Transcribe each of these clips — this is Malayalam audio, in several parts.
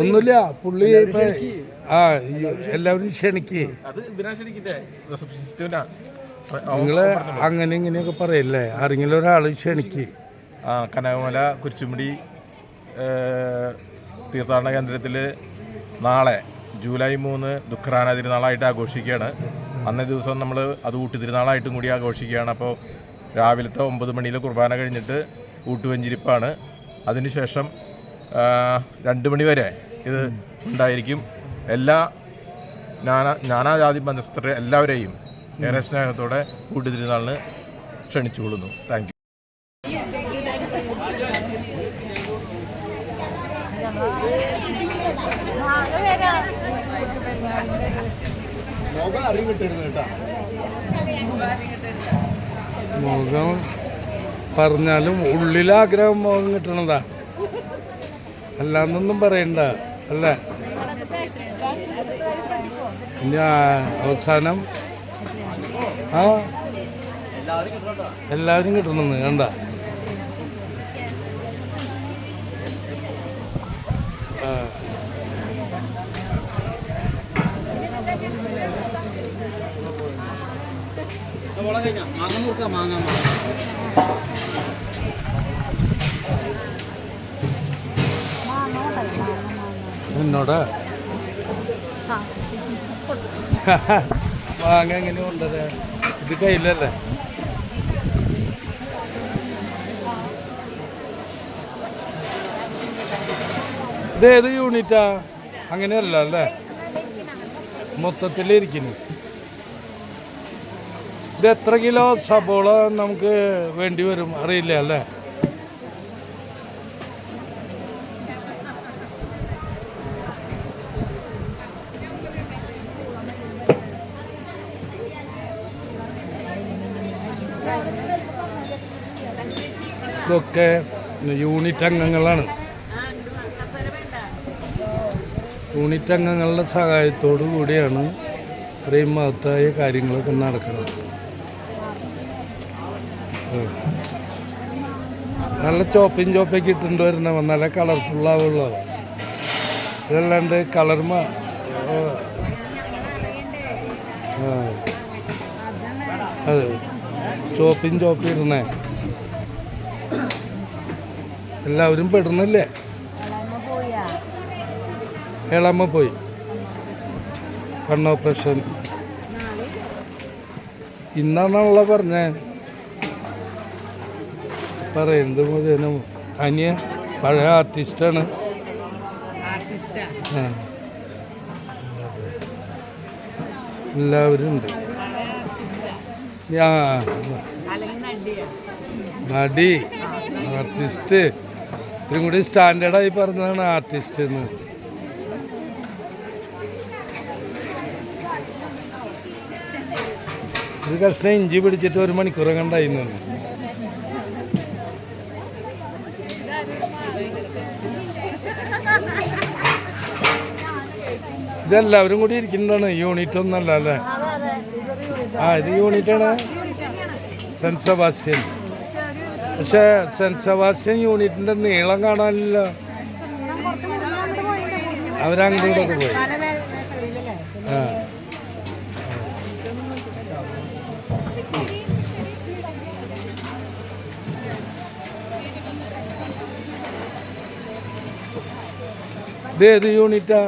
ഒന്നുമില്ല. പുള്ളി ഇപ്പൊ ആ എല്ലാവരും ക്ഷണിക്ക്. നിങ്ങൾ അങ്ങനെ ഇങ്ങനെയൊക്കെ പറയല്ലേ? ആരെങ്കിലും ഒരാൾ ക്ഷണിക്ക്. ആ കനകമല കുരിശുമുടി തീർത്ഥാടന കേന്ദ്രത്തിൽ നാളെ ജൂലൈ മൂന്ന് ദുഃഖറാന തിരുനാളായിട്ട് ആഘോഷിക്കുകയാണ്. അന്നേ ദിവസം നമ്മൾ അത് ഊട്ടി തിരുനാളായിട്ടും കൂടി ആഘോഷിക്കുകയാണ്. അപ്പോൾ രാവിലത്തെ ഒമ്പത് മണിയിൽ കുർബാന കഴിഞ്ഞിട്ട് ഊട്ടുവഞ്ചിരിപ്പാണ്. അതിനുശേഷം രണ്ട് മണിവരെ ഇത് ഉണ്ടായിരിക്കും. എല്ലാ നാനാ നാനാജാതി ബന്ധസ്ഥരെ എല്ലാവരെയും ഏറെ സ്നേഹത്തോടെ കൂട്ടിത്തിരുന്നാളിന് തിരുനാളിന് ക്ഷണിച്ചുകൊള്ളുന്നു താങ്ക് യു. മുഖം പറഞ്ഞാലും ഉള്ളിലാഗ്രഹം മുഖം കിട്ടണതാ. അല്ലാന്നൊന്നും പറയണ്ട അല്ലേ? ഇനി അവസാനം ആ? എല്ലാവരും കിട്ടണമെന്ന് കണ്ട? മാങ്ങ നോക്കാം മാങ്ങ മാങ്ങ. എന്നോട് വാങ്ങ എങ്ങനെ കൊണ്ടത് ഇത് കയ്യിലല്ലേ? ഇത് ഏത് യൂണിറ്റാ? അങ്ങനെയല്ല അല്ലേ? മൊത്തത്തിലിരിക്കുന്നു ഇത് എത്ര കിലോ സബോള നമുക്ക് വേണ്ടി വരും? അറിയില്ല അല്ലേ? ഇതൊക്കെ യൂണിറ്റ് അംഗങ്ങളാണ്. യൂണിറ്റ് അംഗങ്ങളുടെ സഹായത്തോടു കൂടിയാണ് ഇത്രയും മഹത്തായ കാര്യങ്ങളൊക്കെ നടക്കുന്നത്. നല്ല ചോപ്പയും ചോപ്പയൊക്കെ ഇട്ടുണ്ട് വരുന്നവ നല്ല കളർഫുള്ളാവുള്ള ഇതല്ലാണ്ട് കളർമ അതെ. ചോപ്പയും ചോപ്പയും ഇടണേ എല്ലാവരും പെടുന്നില്ലേ? ഏളമ്മ പോയി? കണ്ണോപ്പറേഷൻ ഇന്നാണുള്ള പറഞ്ഞേ? പറയുന്നത് മുഴുവനും അനിയ പഴയ ആർട്ടിസ്റ്റാണ്. എല്ലാവരും ഉണ്ട്. നടി. ആർട്ടിസ്റ്റ്. ഇത്രയും കൂടി സ്റ്റാൻഡേർഡായി പറഞ്ഞതാണ് ആർട്ടിസ്റ്റ് എന്ന്. ഒരു കഷ്ണം ഇഞ്ചി പിടിച്ചിട്ട് ഒരു മണിക്കൂർ കണ്ടായിരുന്നു ഇതെല്ലാവരും കൂടി ഇരിക്കുന്നതാണ് യൂണിറ്റ് ഒന്നല്ല അല്ലേ? ആ ഇത് യൂണിറ്റാണ്. Saint Sebastian. പക്ഷേ സെന്റ് സെബാസ്റ്റ്യൻ യൂണിറ്റിന്റെ നീളം കാണാനില്ല. അവരങ്ങോട്ടൊക്കെ പോയി. ഇത് ഏത് യൂണിറ്റാ?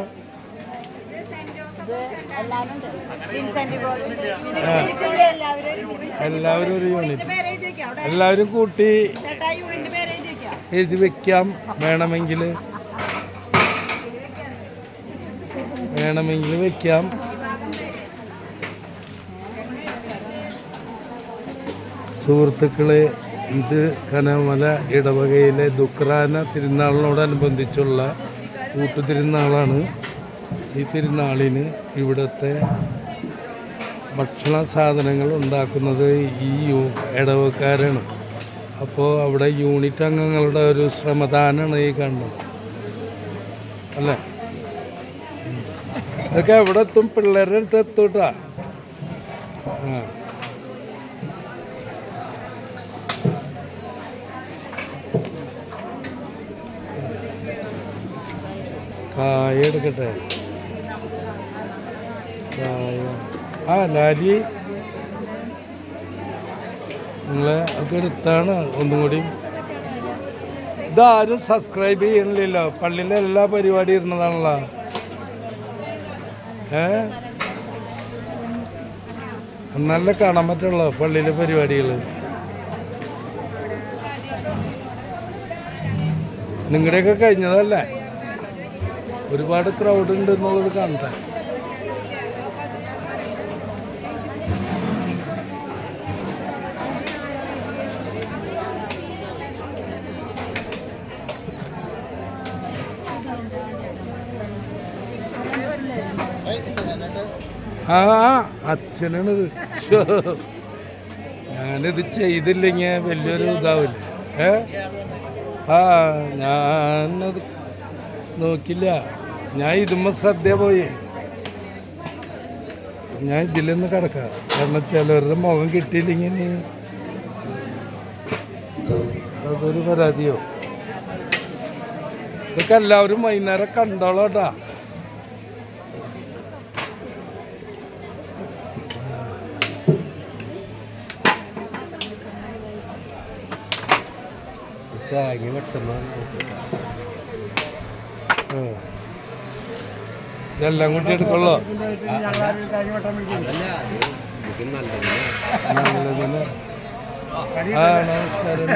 എല്ലാവരും ഒരു യൂണിറ്റ്. എല്ലാവരും കൂട്ടി എഴുതി വെക്കാം. വേണമെങ്കിൽ. വേണമെങ്കിൽ വെക്കാം. സുഹൃത്തുക്കളെ ഇത് കനമല ഇടവകയിലെ ദുക്രാന തിരുനാളിനോടനുബന്ധിച്ചുള്ള കൂട്ടുതിരുന്നാളാണ്. ഈ തിരുനാളിന് ഇവിടുത്തെ ഭക്ഷണ സാധനങ്ങൾ ഉണ്ടാക്കുന്നത് ഈ യൂ ഇടവക്കാരാണ് അപ്പോൾ അവിടെ യൂണിറ്റ് അംഗങ്ങളുടെ ഒരു ശ്രമദാനമാണ് ഈ കാണുന്നത്. അല്ലേ? അതൊക്കെ എവിടെ എത്തും പിള്ളേരുടെ അടുത്ത് എത്തൂട്ടാ ആ. കായ ആ ലാലി നിങ്ങളെ ഒക്കെ എടുത്താണ് ഒന്നും കൂടി. ഇതാരും സബ്സ്ക്രൈബ് ചെയ്യണില്ലല്ലോ. പള്ളിയിലെ എല്ലാ പരിപാടി ഇരുന്നതാണല്ലോ. ഏ? നല്ല കാണാൻ പറ്റുള്ളൂ പള്ളിയിലെ പരിപാടികൾ നിങ്ങളുടെയൊക്കെ കഴിഞ്ഞതല്ലേ? ഒരുപാട് ക്രൗഡ് ഉണ്ട് എന്നുള്ളത് കാണട്ടെ. ആ. ഞാനിത് ചെയ്തില്ലെങ്കിൽ വലിയൊരു ഇതാവില്ലേ. ഏ? ആ ഞാനത് നോക്കില്ല. ഞാൻ ഇതുമ്മ സദ്യ പോയി. ഞാൻ ഇതിലൊന്ന് കിടക്കാം. കാരണം ചിലവരുടെ മുഖം കിട്ടിയില്ലെങ്കിൽ അതൊരു പരാതിയോ? ഇതൊക്കെ എല്ലാവരും വൈകുന്നേരം കണ്ടോളാട്ടാ. തേങ്ങ ആ. ഇതെല്ലാം കൂട്ടി എടുക്കുള്ളോ? നല്ലതിന്. ആ നമസ്കാരം.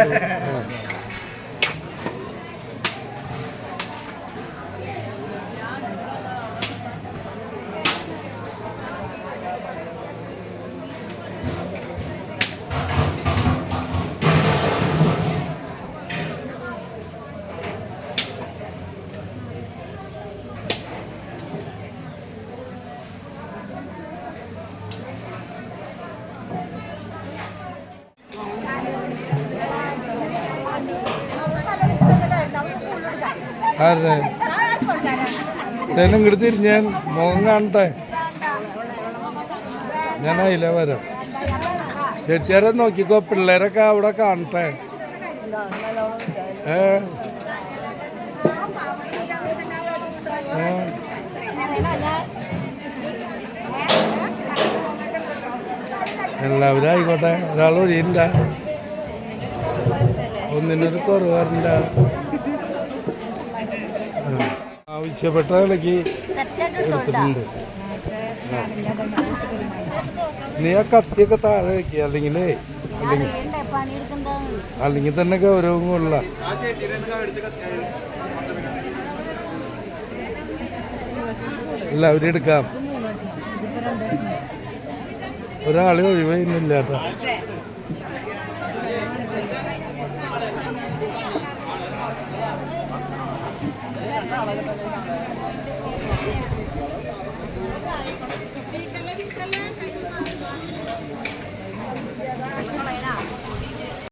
ആരുടെ? ഞാൻ ഇങ്ങോട്ട് തിരിഞ്ഞാൽ മുഖം കാണട്ടെ. ഞാൻ അതില വരാം ചേച്ചിയാരെ നോക്കിക്കോ പിള്ളേരൊക്കെ അവിടെ കാണട്ടെ. ഏ? എല്ലാവരും ആയിക്കോട്ടെ. ഒരാൾ ഒഴിയണ്ട. ഒന്നിനൊരു കുറവ് വരണ്ട. ആവശ്യപ്പെട്ട വിലക്ക് എടുത്തിട്ടുണ്ട്. നീ കത്തിയൊക്കെ താഴെ വെക്കുക അല്ലെങ്കിൽ അല്ലെങ്കിൽ അല്ലെങ്കിൽ തന്നെ ഗൗരവം കൊള്ള എല്ലാവരും എടുക്കാം. ഒഴിവുന്നില്ല കേട്ടോ. വീട്ടല്ലേ വീട്ടല്ലേ